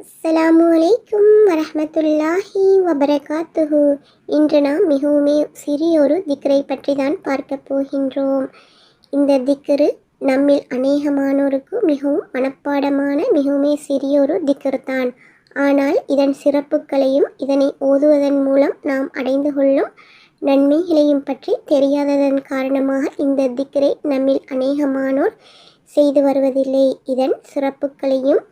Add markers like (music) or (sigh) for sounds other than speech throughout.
அஸ்லாம் அலைக்கும் வரமத்துல்லாஹி வபரகாத்துஹு. இன்று நாம் மிகவுமே சிறியொரு திக்கரை பற்றி தான் பார்க்க போகின்றோம். இந்த திக்கரு நம்மில் அநேகமானோருக்கு மிகவும் மனப்பாடமான மிகவுமே சிறியொரு திக்கரு தான் ஆனால் இதன் சிறப்புகளையும் இதனை ஓதுவதன் மூலம் நாம் அடைந்து கொள்ளும் நன்மைகளையும் பற்றி தெரியாததன் காரணமாக இந்த திக்கரை நம்மில் அநேகமானோர் செய்து வருவதில்லை. இதன் சிறப்புகளையும்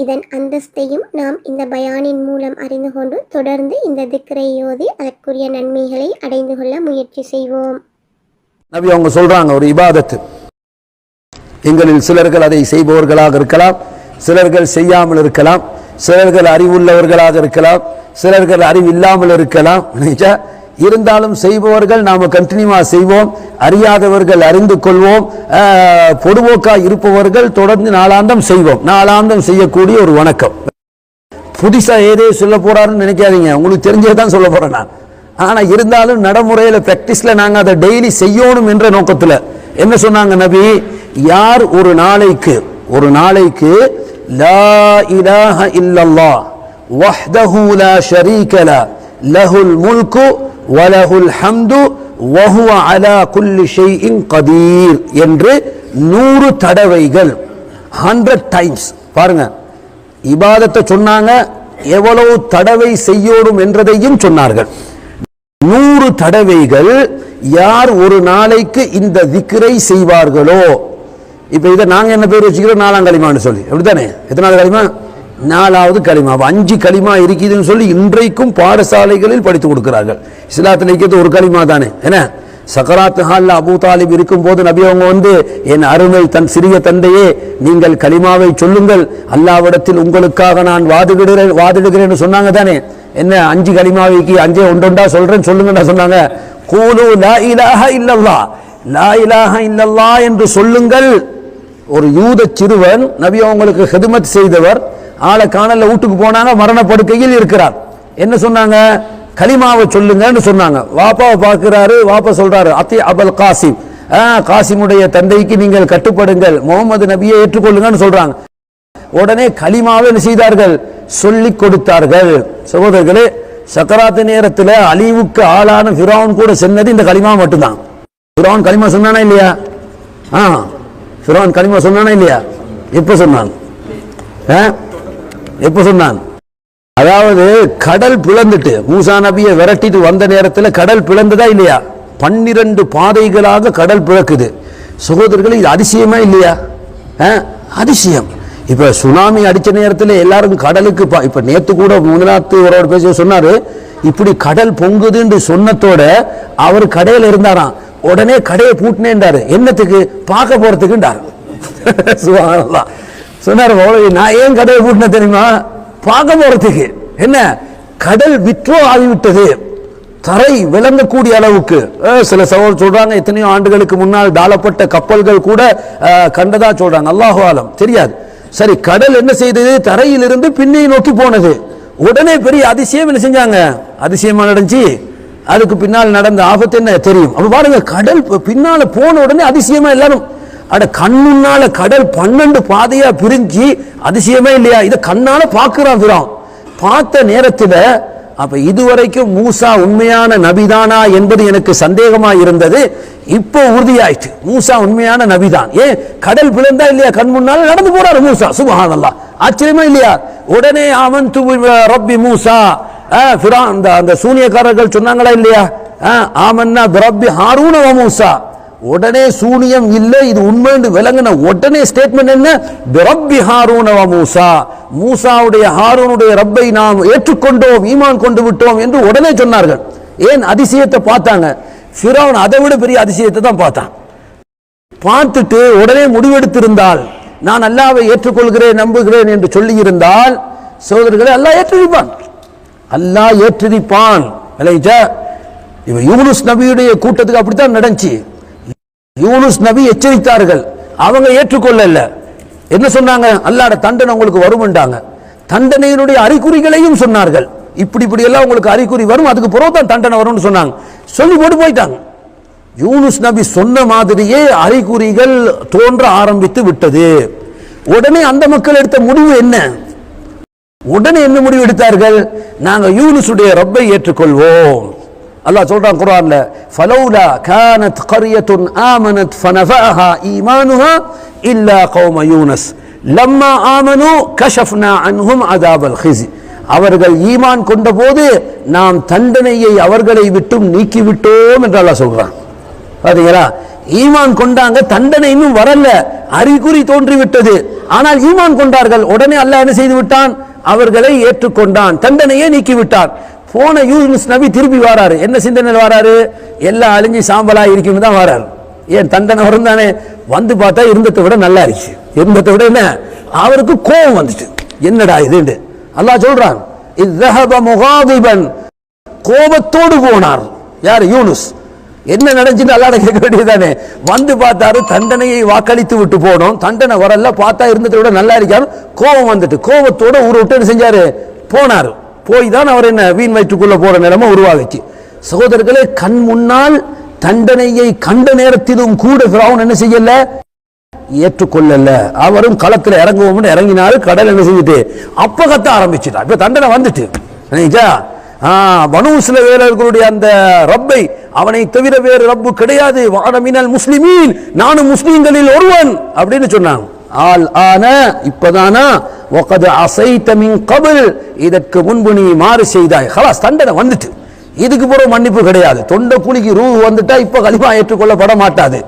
இதன் அந்தஸ்தையும் நாம் இந்த பயானின் மூலம் அறிந்து கொண்டு தொடர்ந்து இந்த திக்கரை ஓதி அதற்குரிய நன்மைகளை அடைந்து கொள்ள முயற்சி செய்வோம் நபி அவங்க சொல்றாங்க ஒரு இபாதத்து எங்களில் சிலர்கள் அதை செய்பவர்களாக இருக்கலாம் சிலர்கள் செய்யாமல் இருக்கலாம் சிலர்கள் அறிவுள்ளவர்களாக இருக்கலாம் சிலர்கள் அறிவு இல்லாமல் இருக்கலாம் நினைச்சா? இருந்தாலும் செய்பவர்கள் நாம் கண்டினியூவாக செய்வோம். அறியாதவர்கள் அறிந்து கொள்வோம். பொதுவோக்காக இருப்பவர்கள் தொடர்ந்து நாளாந்தம் செய்வோம். நாளாந்தம் செய்யக்கூடிய ஒரு வணக்கம். புதுசாக ஏதே சொல்ல போகிறாருன்னு நினைக்காதீங்க. உங்களுக்கு தெரிஞ்சே தான் சொல்ல போகிறேன் நான். ஆனால் இருந்தாலும் நடைமுறையில் ப்ராக்டிஸில் நாங்கள் அதை டெய்லி செய்யணும் என்ற நோக்கத்தில் என்ன சொன்னாங்க நபி? யார் ஒரு நாளைக்கு ஒரு நாளைக்கு லா இலாஹ இல்லல்லா வஹ்தஹு லா ஷரீக லா லஹுல் முல்கு வலஹுல் ஹம்து வஹுவ அலா குல்லி ஷெய்இன் கதீர் என்று நூறு தடவைகள் ஹண்ட்ரட் டைம்ஸ் பாருங்க. இபாதத்தை சொன்னாங்க எவ்வளவு தடவை செய்யோடும் என்றதையும் சொன்னார்கள். நூறு தடவைகள் யார் ஒரு நாளைக்கு இந்த விக்கிரை செய்வார்களோ? இப்ப இதை நாங்க என்ன பேர் வச்சுக்கிறோம்? நாலாம் களிமான்னு சொல்லி. அப்படித்தானே? எத்தனாவது களிமா? நாலாவது களிமா அஞ்சு களிமா இருக்குதுன்னு சொல்லி இன்றைக்கும் பாடசாலைகளில் படித்து கொடுக்கிறார்கள். இஸ்லாத்தில் இருக்கிறது ஒரு களிமா தானே என்ன? சக்கராத் ஹால்ல அபூ தாலிப் இருக்கும் போது நபி அவங்க வந்து என் அருமை தன் சிறிய தந்தையே நீங்கள் களிமாவை சொல்லுங்கள். அல்லாவிடத்தில் உங்களுக்காக நான் வாதிடுகிறேன் வாதிடுகிறேன்னு சொன்னாங்க தானே. என்ன? அஞ்சு களிமாவைக்கு அஞ்சே ஒன்றொண்டா சொல்றேன்னு சொல்லுங்கன்னு சொன்னாங்க. கூலு லா இலாஹ இல்லல்லா லா இலாஹ இல்லல்லா என்று சொல்லுங்கள். ஒரு யூத சிறுவன் நபி அவங்களுக்கு ஹெதுமத் செய்தவர் ஆளை காணல வீட்டுக்கு போனாங்க மரணப்படுக்கையில் இருக்கிறார். என்ன சொன்னாங்க? கலிமாவை சொல்லுங்கன்னு சொன்னாங்க. வாப்பாவை பார்க்கிறாரு வாப்பா சொல்றாரு அத்தி அபல் காசிம். ஆ, காசிமுடைய தந்தைக்கு நீங்கள் கட்டுப்படுங்கள் முகமது நபியை ஏற்றுக்கொள்ளுங்கன்னு சொல்றாங்க. உடனே கலிமாவை என்ன செய்தார்கள்? சொல்லிக் கொடுத்தார்கள். சகோதரர்களே சக்கராத்து நேரத்தில் அழிவுக்கு ஆளான ஃபிரௌன் கூட சென்னது இந்த கலிமா மட்டும்தான். ஃபிரௌன் கலிமா சொன்னானா இல்லையா? ஆ ஃபிரௌன் கலிமா சொன்னானா இல்லையா? எப்போ சொன்னான் ஆ? எப்ப சொன்னான்? அதாவது கடல் பிளந்துட்டு மூசா நபியை விரட்டிட்டு வந்த நேரத்தில் கடல் பிளந்ததா இல்லையா? பன்னிரண்டு பாதைகளாக கடல் பிளக்குது. சகோதரர்கள் இது அதிசயமா இல்லையா? ஆ? அதிசயம். இப்ப சுனாமி அடிச்ச நேரத்தில் எல்லாரும் கடலுக்கு இப்ப நேத்து கூட முதலாத்து ஒருவர் பேச சொன்னாரு இப்படி கடல் பொங்குதுன்னு சொன்னதோட அவர் கடையில இருந்தாராம். உடனே கடையை பூட்டினேன்டாரு. என்னத்துக்கு? பார்க்க போறதுக்குண்டாரு (laughs) சுப்ஹானல்லாஹ். சொன்னார் மௌலவி நான் ஏன் கடல் கூட்டின தெரியுமா? பார்க்க போறதுக்கு என்ன? கடல் விற்றோ ஆகிவிட்டது தரை விளங்கக்கூடிய அளவுக்கு. சில சகோதரர் சொல்றாங்க எத்தனையோ ஆண்டுகளுக்கு முன்னால் தாளப்பட்ட கப்பல்கள் கூட கண்டதா சொல்றாங்க. அல்லாஹு ஆலம். தெரியாது. சரி கடல் என்ன செய்தது? தரையிலிருந்து பின்னையை நோக்கி போனது. உடனே பெரிய அதிசயம் என்ன செஞ்சாங்க? அதிசயமா நடந்துச்சு. அதுக்கு பின்னால் நடந்த ஆபத்து என்ன? தெரியும். அப்ப பாருங்க கடல் பின்னால போன உடனே அதிசயமா எல்லாரும் அட கண்ணுன்னால கடல் பன்னெண்டு பாதையா பிரிஞ்சு அதிசயமே இல்லையா? இதை கண்ணால பார்க்குறான் பிறான் பார்த்த நேரத்தில் அப்ப இதுவரைக்கும் மூசா உண்மையான நபிதானா என்பது எனக்கு சந்தேகமா இருந்தது. இப்போ உறுதியாயிட்டு மூசா உண்மையான நபிதான். ஏன்? கடல் பிளந்தா இல்லையா? கண் முன்னால நடந்து போறாரு மூசா சுபஹானல்லாஹ் ஆச்சரியமா இல்லையா? உடனே அவன் து ரப்பி மூசா. ஆ, அந்த அந்த சூனியக்காரர்கள் சொன்னாங்களா இல்லையா? ஆ, ஆமன்னா பிரப்பி ஹாரூன மூசா. உடனே சூனியம் இல்லை இது உண்மைன்னு விளங்கின உடனே ஸ்டேட்மெண்ட் என்ன? ரப்பி ஹாரூனவ மூசா. மூசாவுடைய ஹாரூனுடைய ரப்பை நாம் ஏற்றுக்கொண்டோம் ஈமான் கொண்டு விட்டோம் என்று உடனே சொன்னார்கள். ஏன் அதிசயத்தை பார்த்தாங்க? ஃபிரோன் அதை விட பெரிய அதிசயத்தை தான் பார்த்தான். பார்த்துட்டு உடனே முடிவெடுத்திருந்தால் நான் அல்லாவை ஏற்றுக்கொள்கிறேன் நம்புகிறேன் என்று சொல்லியிருந்தால் சோதரர்களை அல்லாஹ் ஏற்றிருப்பான். அல்லாஹ் ஏற்றிருப்பான். விளைச்சா இவன் யூனுஸ் நபியுடைய கூட்டத்துக்கு அப்படித்தான் நடந்துச்சு. யூனுஸ் நபி எச்சரித்தார்கள். அவங்க ஏற்றுக்கொள்ளல. என்ன சொன்னாங்க? அல்லாட தண்டனை உங்களுக்கு வரும்ன்றாங்க. தண்டனையினுடைய அறிகுறிகளையும் சொன்னார்கள். இப்படி இப்படி எல்லாம் உங்களுக்கு அறிகுறி வரும். அதுக்கு பிறகு தான் தண்டனை வரும்னு சொன்னாங்க. சொல்லி போட்டு போயிட்டாங்க. யூனுஸ் நபி சொன்ன மாதிரியே அறிகுறிகள் தோன்ற ஆரம்பித்து விட்டது. உடனே அந்த மக்கள் எடுத்த முடிவு என்ன? உடனே என்ன முடிவு எடுத்தார்கள்? நாங்கள் யூனுசுடைய ரப்பை ஏற்றுக்கொள்வோம். அல்லாஹ் சொல்றான் குர்ஆன்ல ஃபலௌலா கானத் கரியத்துன் ஆமனத் ஃபனஃபஅஹா ஈமானுஹா இல்லா கௌம யூனஸ். லம்மா ஆமனு கஷஃப்னா அன்ஹும் அதாபல் ஹிஸி அவர்கள் ஈமான் கொண்டபோது நாம் தண்டனையை அவர்களை விட்டும் நீக்கிவிட்டோம் என்று அல்லாஹ் சொல்றான். பாத்தீங்களா? ஈமான் கொண்டாங்க தண்டனை இன்னும் வரல அறிகுறி தோன்றிவிட்டது. ஆனால் ஈமான் கொண்டார்கள் உடனே அல்லாஹ் என்ன செய்து விட்டான்? அவர்களை ஏற்றுக்கொண்டான் தண்டனையே நீக்கி விட்டான் போன யூனுஸ் நபி திருப்பி வராரு. என்ன சிந்தனையில் வராரு? எல்லாம் அழிஞ்சு சாம்பலா இருக்குன்னு தான் வராரு. ஏன் தண்டனை வரும் தானே வந்து பார்த்தா இருந்ததை விட நல்லா இருந்துச்சு. இருந்ததை விட என்ன? அவருக்கு கோபம் வந்துட்டு. என்னடா இதுண்டு அல்லா சொல்றான் முகாதிபன். கோபத்தோடு போனார். யார்? யூனுஸ். என்ன நடந்துச்சுன்னு அல்லாட கேட்க வேண்டியதுதானே. வந்து பார்த்தாரு தண்டனையை வாக்களித்து விட்டு போனோம். தண்டனை வரல பார்த்தா இருந்ததை விட நல்லா இருக்காரு கோபம் வந்துட்டு. கோபத்தோட ஊரை விட்டு என்ன செஞ்சாரு? போனார். போய் தான் அவர் என்ன வீண் வயிற்றுக்குள்ளே போகிற நிலைமை உருவாகுச்சு. சகோதரர்களே கண் முன்னால் தண்டனையை கண்ட நேரத்திலும் கூட ஃபிரௌன் என்ன செய்யல? ஏற்றுக்கொள்ளல. அவரும் களத்தில் இறங்குவோம்னு இறங்கினாரு கடல் என்ன செஞ்சுட்டு அப்ப கத்த ஆரம்பிச்சுட்டா இப்ப தண்டனை வந்துட்டு. நினைச்சா பனு சில வேலர்களுடைய அந்த ரப்பை அவனை தவிர வேறு ரப்பு கிடையாது. வானமினல் முஸ்லிமீன் நானும் முஸ்லீம்களில் ஒருவன் அப்படின்னு சொன்னாங்க ஆள் ஆன இப்பதானா? ஒகது அசைத்தமின் கபில் இதற்கு முன்பு நீ மாறு செய்தாய். ஹலாஸ் தண்டனை வந்துட்டு. இதுக்கு பிறகு மன்னிப்பு கிடையாது. தொண்டை குழிக்கு ரூ வந்துட்டா இப்ப கலிமா ஏற்றுக்கொள்ளப்பட மாட்டாது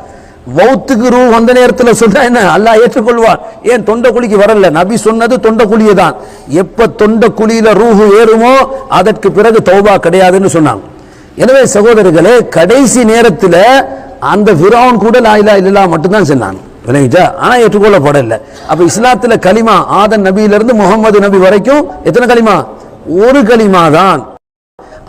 வௌத்துக்கு ரூ வந்த நேரத்தில் சொன்னா என்ன? அல்லாஹ் ஏற்றுக்கொள்வான். ஏன் தொண்டை குழிக்கு வரல? நபி சொன்னது தொண்டை குழியை தான். எப்ப தொண்டை குழியில ரூஹு ஏறுமோ அதற்கு பிறகு தௌபா கிடையாதுன்னு சொன்னாங்க. எனவே சகோதரர்களே கடைசி நேரத்தில் அந்த விரான் கூட லாயிலா இல்லா மட்டும்தான் சொன்னாங்க. விளங்கிச்சா ஆனால் ஏற்றுக்கொள்ளப்படல அப்போ இஸ்லாத்தில் கலிமா ஆதன் நபியிலிருந்து முகமது நபி வரைக்கும் எத்தனை களிமா? ஒரு களிமா தான்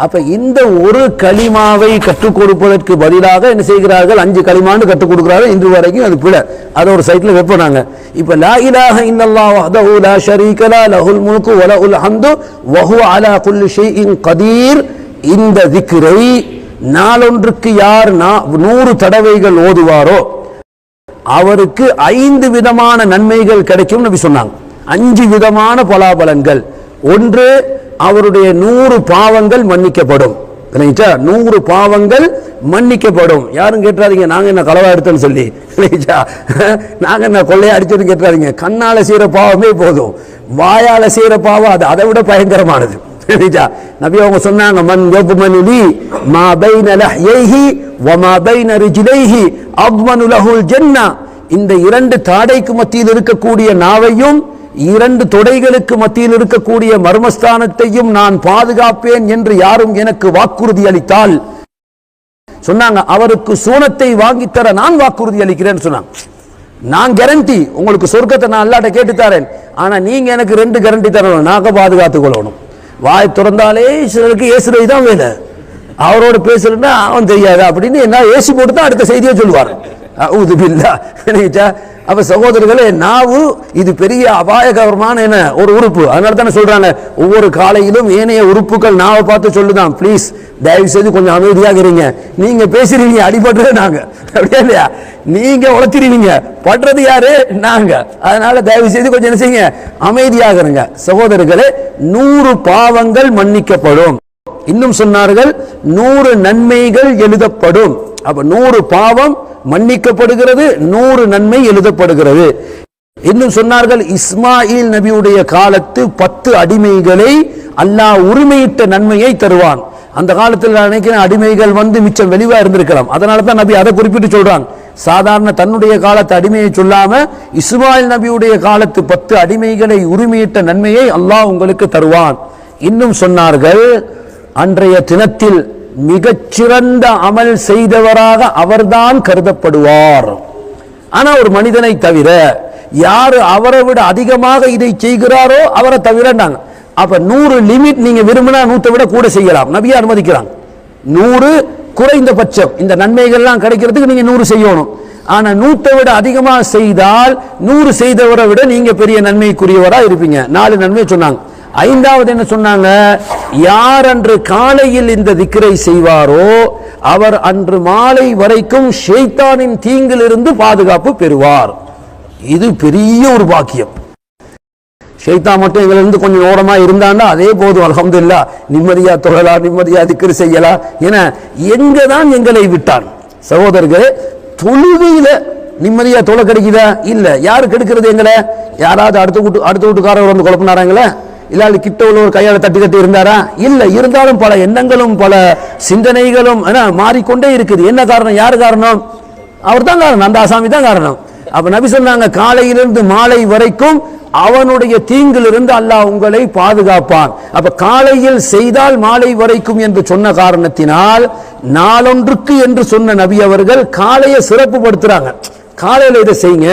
அப்ப இந்த ஒரு களிமாவை கற்றுக் கொடுப்பதற்கு பதிலாக என்ன செய்கிறார்கள்? அஞ்சு களிமான்னு கற்றுக் கொடுக்கிறார்கள். இன்று வரைக்கும் அது பிழை. அதை ஒரு சைட்ல வைப்போம் நாங்க. இப்ப லா இலாஹ இன்னல்லா வஹ்தஹு லா ஷரீக லா லஹுல் முல்கு வ லஹுல் ஹம்து வ ஹுவ அலா குல்லி ஷைஇன் கதீர் இந்த திக்ரை நாளொன்றுக்கு யார் நூறு தடவைகள் ஓதுவாரோ அவருக்கு ஐந்து விதமான நன்மைகள் கிடைக்கும் நபி சொன்னாங்க. அஞ்சு விதமான பலாபலன்கள். ஒன்று அவருடைய நூறு பாவங்கள் மன்னிக்கப்படும். இல்லைங்களா? நூறு பாவங்கள் மன்னிக்கப்படும். யாரும் கேட்டாதீங்க நாங்க என்ன களவா எடுத்தோம்னு சொல்லி. இல்லைங்களா? நாங்க என்ன கொள்ளையா அடிச்சோன்னு கேட்டாதீங்க கண்ணால செய்யற பாவமே போதும். வாயால செய்யற பாவம் அது அதை விட பயங்கரமானது. சரிதா? நபி அவங்க சொன்னாங்க மன் யக்மனுலி மா பைன லஹ்யைஹி வ மா பைன ரிஜ்லைஹி அக்மனு லஹுல் ஜன்னா. இந்த இரண்டு தாடைக்கு மத்தியில் இருக்கக்கூடிய நாவையும் இரண்டு தொடைகளுக்கு மத்தியில் இருக்கக்கூடிய மர்மஸ்தானத்தையும் நான் பாதுகாப்பேன் என்று யாரும் எனக்கு வாக்குறுதி அளித்தால். சொன்னாங்க அவருக்கு சூனத்தை வாங்கித்தர நான் வாக்குறுதி அளிக்கிறேன்னு சொன்னாங்க. நான் கேரண்டி உங்களுக்கு சொர்க்கத்தை நான் அல்லாட்ட கேட்டு தரேன். ஆனா நீங்க எனக்கு ரெண்டு கேரண்டி தரணும். நாங்க பாதுகாத்துக் கொள்ளணும். வாய் திறந்தாலே சிலருக்கு ஏசுறது தான் வேலை. அவரோட பேசுறேன்னா அவன் தெரியாது. அப்படின்னு என்ன ஏசி போட்டு தான் அடுத்த செய்தியை சொல்லுவார். அவுது பில்லா நினைச்சா அப்ப சகோதரர்களே நாவு இது பெரிய அபாயகரமான என்ன ஒரு உறுப்பு. அதனால தானே சொல்றாங்க ஒவ்வொரு காலையிலும் ஏனைய உறுப்புகள் நாவை பார்த்து சொல்லுதான். ப்ளீஸ் தயவு செய்து கொஞ்சம் அமைதியாக இருங்க நீங்க பேசுறீங்க அடிபடுறது நாங்க. அப்படியே இல்லையா? நீங்க உழைச்சிருவீங்க. படுறது யாரு? நாங்க. அதனால தயவு செய்து கொஞ்சம் என்ன செய்யுங்க அமைதியாக இருங்க சகோதரர்களே நூறு பாவங்கள் மன்னிக்கப்படும். இன்னும் சொன்னார்கள் நூறு நன்மைகள் எழுதப்படும். அப்ப நூறு பாவம் மன்னிக்கப்படுகிறது நூறு நன்மை எழுதப்படுகிறது. இன்னும் சொன்னார்கள் இஸ்மாயில் நபியுடைய காலத்து பத்து அடிமைகளை அல்லாஹ் உரிமையிட்ட நன்மையை தருவான். அந்த காலத்தில் நான் நினைக்கிறேன் அடிமைகள் வந்து மிச்சம் வெளிவா இருந்திருக்கலாம். அதனால தான் நபி அதை குறிப்பிட்டு சொல்றான் சாதாரண தன்னுடைய காலத்து அடிமையை சொல்லாம இஸ்மாயில் நபியுடைய காலத்து பத்து அடிமைகளை உரிமையிட்ட நன்மையை அல்லாஹ் உங்களுக்கு தருவான். இன்னும் சொன்னார்கள் அன்றைய தினத்தில் மிகச்சிறந்த அமல் செய்தவராக அவர்தான் கருதப்படுவார். ஆனா ஒரு மனிதனை தவிர யாரு அவரை விட அதிகமாக இதை செய்கிறாரோ அவரை தவிரண்டாங்க அப்ப நூறு லிமிட் நீங்க விரும்பினா நூத்தை விட கூட செய்யலாம். நபியா அனுமதிக்கிறாங்க. நூறு குறைந்தபட்சம். இந்த நன்மைகள்லாம் கிடைக்கிறதுக்கு நீங்க நூறு செய்யணும். ஆனா நூத்தை விட அதிகமாக செய்தால் நூறு செய்தவரை விட நீங்க பெரிய நன்மைக்குரியவரா இருப்பீங்க. நாலு நன்மை சொன்னாங்க. ஐந்தாவது என்ன சொன்னாங்க? யார் அன்று காலையில் இந்த திக்கரை செய்வாரோ அவர் அன்று மாலை வரைக்கும் ஷெய்தானின் தீங்கிலிருந்து பாதுகாப்பு பெறுவார். இது பெரிய ஒரு பாக்கியம். ஷெய்தா மட்டும் எங்களை இருந்து கொஞ்சம் ஓரமா இருந்தான்னா அதே போதும் அல்ஹம்துலில்லா நிம்மதியா தொழலாம் நிம்மதியா திக்கர் செய்யலாம். என எங்க தான் எங்களை விட்டான்? சகோதரர்களே தொழுகையில நிம்மதியா தொலை கிடைக்குதா? இல்ல. யாரு கெடுக்கிறது எங்களை? யாராவது அடுத்த வீட்டு அடுத்த வீட்டுக்காரர் வந்து குழப்பினாராங்களே? இல்லாது கிட்ட உள்ள ஒரு கையால் தட்டி தட்டி இருந்தாரா? இல்லை. இருந்தாலும் பல எண்ணங்களும் பல சிந்தனைகளும் என்ன, மாறிக்கொண்டே இருக்குது. என்ன காரணம்? யார் காரணம்? அவர் தான் காரணம். அந்த ஆசாமி தான் காரணம். அப்ப நபி சொன்னாங்க காலையிலிருந்து மாலை வரைக்கும் அவனுடைய தீங்கிலிருந்து அல்லாஹ் உங்களை பாதுகாப்பான். அப்ப காலையில் செய்தால் மாலை வரைக்கும் என்று சொன்ன காரணத்தினால் நாளொன்றுக்கு என்று சொன்ன நபி அவர்கள் காலையை சிறப்புப்படுத்துறாங்க காலையில் இதை செய்யுங்க.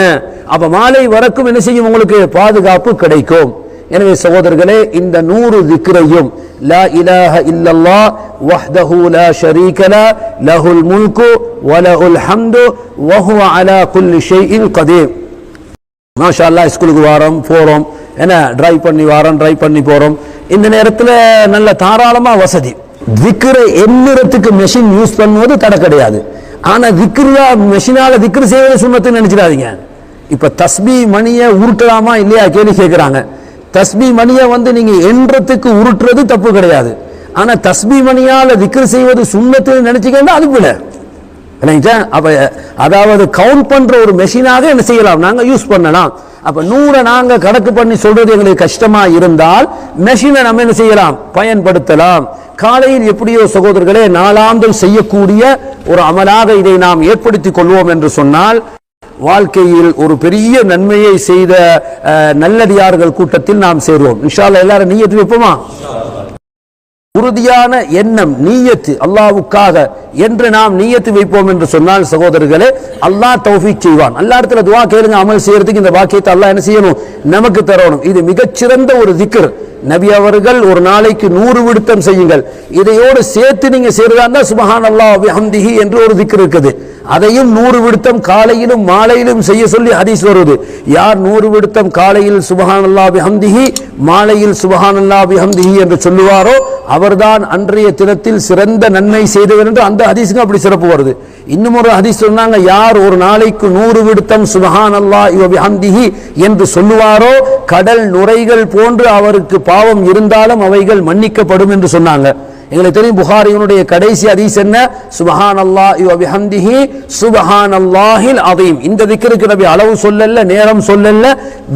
அப்ப மாலை வரைக்கும் என்ன செய்யும்? உங்களுக்கு பாதுகாப்பு கிடைக்கும். எனவே சகோதரர்களே இந்த நூறு திக்ரையும் லா இலாஹ இல்லல்லா வஹ்தஹு லா ஷரீக லஹுல் முல்கு வலஹுல் ஹம்து வஹுவ அலா குல்லி ஷைஇன் கதீர் மாஷா அல்லாஹ் ஸ்கூலுக்கு வாரோம் போறோம். என்ன டிரைவ் பண்ணி வாரோம் டிரைவ் பண்ணி போறோம். இந்த நேரத்துல நல்ல தாராளமா வசதி. திக்ரை எண்ணிறத்துக்கு மெஷின் யூஸ் பண்ணுவது தடை கிடையாது. ஆனா திக்ரியா மெஷினால திக்ரு செய்வது சுண்ணத்துன்னு நினைச்சிடாதீங்க. இப்ப தஸ்பி மணியை உருட்டலாமா இல்லையா கேள்வி கேட்கிறாங்க தஸ்மி மணியை வந்து நீங்கள் என்றத்துக்கு உருட்டுறது தப்பு கிடையாது. ஆனால் தஸ்மி மணியால் திக்ரு செய்வது சுண்ணத்துன்னு நினைச்சீங்கன்னா அது விட. இல்லைங்களா? அப்போ அதாவது கவுண்ட் பண்ணுற ஒரு மெஷினாக என்ன செய்யலாம்? நாங்கள் யூஸ் பண்ணலாம். அப்போ நூறை நாங்கள் கணக்கு பண்ணி சொல்கிறது எங்களுக்கு கஷ்டமாக இருந்தால் மெஷினை நம்ம என்ன செய்யலாம்? பயன்படுத்தலாம். காலையில் எப்படியோ சகோதரர்களே நாளாந்தம் செய்யக்கூடிய ஒரு அமலாக இதை நாம் ஏற்படுத்திக் கொள்வோம் என்று சொன்னால் வாழ்க்கையில் ஒரு பெரிய நன்மையை செய்த நல்லடியார்கள் கூட்டத்தில் நாம் சேருவோம். விஷால எல்லாரும் நீயத்து வைப்போமா? உறுதியான எண்ணம் நீயத்து அல்லாவுக்காக என்று நாம் நீயத்து வைப்போம் என்று சொன்னால் சகோதரர்களே அல்லாஹ் தௌஃபீக் செய்வான். அல்லா இடத்துல துவா கேளுங்க அமல் செய்யறதுக்கு இந்த வாக்கியத்தை அல்லாஹ் என்ன செய்யணும்? நமக்கு தரணும். இது மிகச்சிறந்த ஒரு திக்ர். நபி அவர்கள் ஒரு நாளைக்கு நூறு விடுத்தம் செய்யுங்கள். இதையோடு சேர்த்து நீங்க செய்யறதா சுபஹான் அல்லாஹ் என்று ஒரு திக்ர் இருக்குது. அதையும் நூறு விடுத்தம் காலையிலும் மாலையிலும் செய்ய சொல்லி ஹதீஸ் வருவது யார் நூறு விடுத்தம் காலையில் சுபஹானல்லா அல்லாஹ் ஹம்திஹி மாலையில் சுபஹானல்லா அல்லாஹ் ஹம்திஹி என்று சொல்லுவாரோ அவர்தான் அன்றைய தினத்தில் சிறந்த நன்மை செய்தவர் என்று அந்த ஹதீஸுக்கு அப்படி சிறப்பு வருது. இன்னும் ஒரு ஹதீஸ் சொன்னாங்க யார் ஒரு நாளைக்கு நூறு விடுத்தம் சுபஹான் அல்லாஹ் ஹம்திஹி என்று சொல்லுவாரோ கடல் நுரைகள் போன்று அவருக்கு பாவம் இருந்தாலும் அவைகள் மன்னிக்கப்படும் என்று சொன்னாங்க. எங்களுக்கு தெரியும் புகாரியனுடைய கடைசி அதீஸ் என்ன? சுபஹான் யுவ விஹந்திஹி சுபஹான் அல்லாஹில் அதையும் இந்த திக்கிற்கு நபி அளவு சொல்லல நேரம் சொல்லல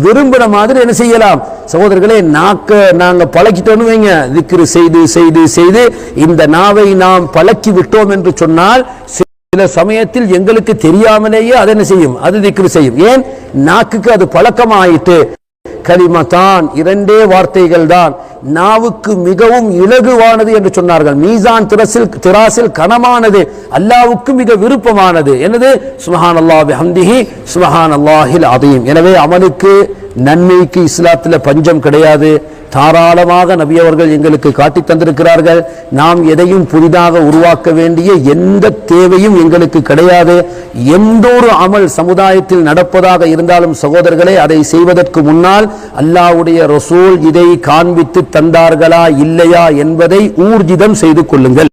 விரும்பின மாதிரி என்ன செய்யலாம்? சகோதரர்களே நாக்க நாங்க பழக்கிட்டோன்னு வைங்க. திக்ரு செய்து செய்து செய்து இந்த நாவை நாம் பழக்கி விட்டோம் என்று சொன்னால் சில சமயத்தில் எங்களுக்கு தெரியாமலேயே அதை என்ன செய்யும்? அது திக்ரு செய்யும். ஏன்? நாக்குக்கு அது பழக்கமாயிட்டு கலிமத்தான். இரண்டே வார்த்தைகள் தான் நாவுக்கு மிகவும் இலகுவானது என்று சொன்னார்கள். மீசான் திரசில் திராசில் கனமானது அல்லாவுக்கு மிக விருப்பமானது. எனது சுமஹான் அல்லாஹ் ஹம்திஹி சுமஹான் அல்லாஹில் அதீம் எனவே அவனுக்கு நன்மைக்கு இஸ்லாத்தில் பஞ்சம் கிடையாது. தாராளமாக நபி அவர்கள் எங்களுக்கு காட்டி தந்திருக்கிறார்கள். நாம் எதையும் புதிதாக உருவாக்க வேண்டிய எந்த தேவையும் எங்களுக்கு கிடையாது. எந்த ஒரு அமல் சமுதாயத்தில் நடப்பதாக இருந்தாலும் சகோதரர்களே அதை செய்வதற்கு முன்னால் அல்லாஹ்வுடைய ரசூல் இதை காண்பித்து தந்தார்களா இல்லையா என்பதை ஊர்ஜிதம் செய்து கொள்ளுங்கள்.